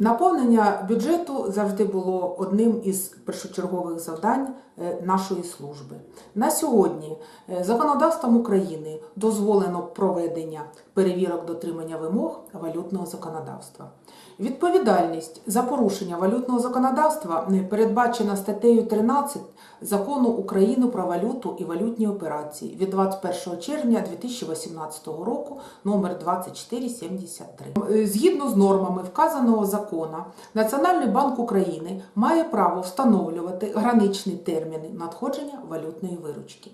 Наповнення бюджету завжди було одним із першочергових завдань е, нашої служби. На сьогодні е, законодавством України дозволено проведення перевірок дотримання вимог валютного законодавства. Відповідальність за порушення валютного законодавства передбачена статтею 13 Закону України про валюту і валютні операції від 21 червня 2018 року номер 2473. Е, Згідно з нормами вказаного закону, Національний банк України має право встановлювати граничні терміни надходження валютної виручки.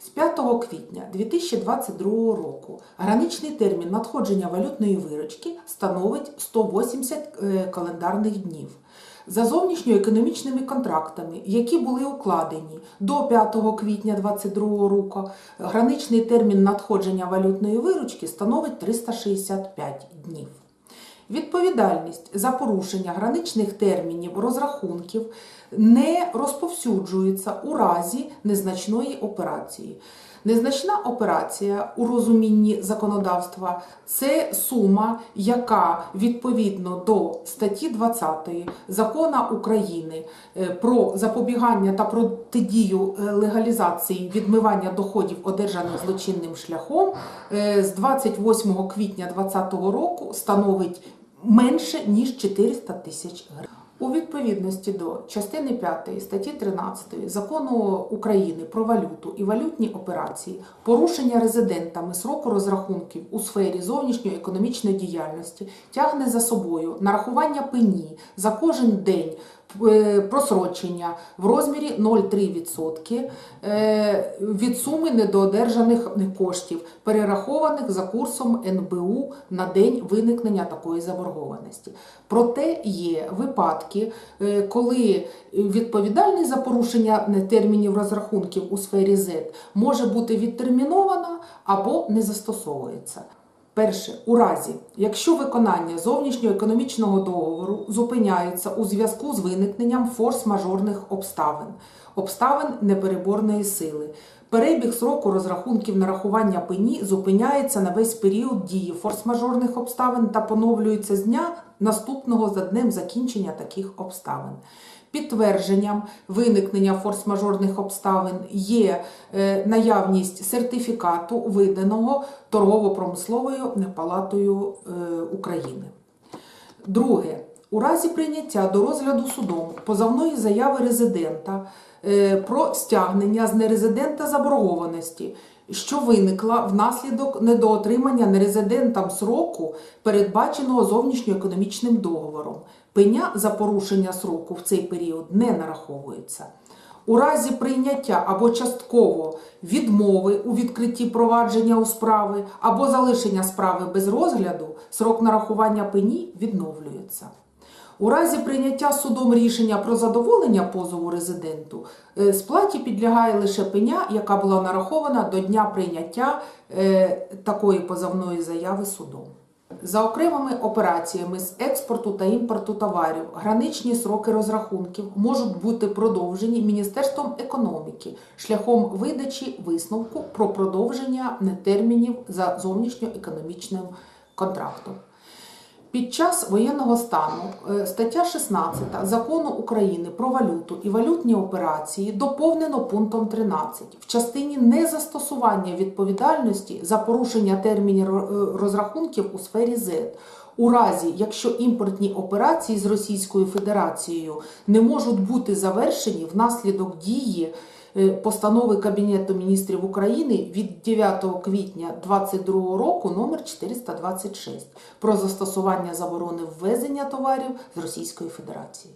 З 5 квітня 2022 року граничний термін надходження валютної виручки становить 180 е, календарних днів. За зовнішньоекономічними контрактами, які були укладені до 5 квітня 2022 року, граничний термін надходження валютної виручки становить 365 днів. Відповідальність за порушення граничних термінів розрахунків не розповсюджується у разі незначної операції. Незначна операція у розумінні законодавства це сума, яка відповідно до статті 20 закону України е, про запобігання та протидію е, легалізації відмивання доходів, одержаних злочинним шляхом, е, з 28 квітня 2020 року становить менше ніж 400 тисяч гривень. У відповідності до частини 5 статті 13 закону України про валюту і валютні операції, порушення резидентами сроку розрахунків у сфері зовнішньої економічної діяльності тягне за собою нарахування пені за кожен день просрочення в розмірі 0,3% е, від суми недоодержаних коштів, перерахованих за курсом НБУ на день виникнення такої заборгованості. Проте є випадки, е, коли відповідальність за порушення термінів розрахунків у сфері Z може бути відтермінована або не застосовується. Перше, у разі, якщо виконання зовнішньоекономічного договору зупиняється у зв'язку з виникненням форс-мажорних обставин, обставин непереборної сили, перебіг сроку розрахунків нарахування пені зупиняється на весь період дії форс-мажорних обставин та поновлюється з дня наступного за днем закінчення таких обставин. Підтвердженням виникнення форс-мажорних обставин є е, наявність сертифікату, виданого торгово-промисловою палатою е, України. Друге, у разі прийняття до розгляду судом позовної заяви резидента е, про стягнення з нерезидента заборгованості, що виникла внаслідок недоотримання нерезидентам сроку, передбаченого зовнішньоекономічним договором. Пеня за порушення сроку в цей період не нараховується. У разі прийняття або частково відмови у відкритті провадження у справи або залишення справи без розгляду, срок нарахування пені відновлюється. У разі прийняття судом рішення про задоволення позову резиденту е, сплаті підлягає лише пеня, яка була нарахована до дня прийняття е, такої позовної заяви судом. За окремими операціями з експорту та імпорту товарів граничні сроки розрахунків можуть бути продовжені Міністерством економіки шляхом видачі висновку про продовження термінів за зовнішньоекономічним контрактом. Під час воєнного стану е, стаття 16 Закону України про валюту і валютні операції доповнено пунктом 13 в частині незастосування відповідальності за порушення термінів розрахунків у сфері Z. У разі, якщо імпортні операції з Російською Федерацією не можуть бути завершені внаслідок дії е, постанови Кабінету міністрів України від 9 квітня 2022 року номер 426 про застосування заборони ввезення товарів з Російської Федерації.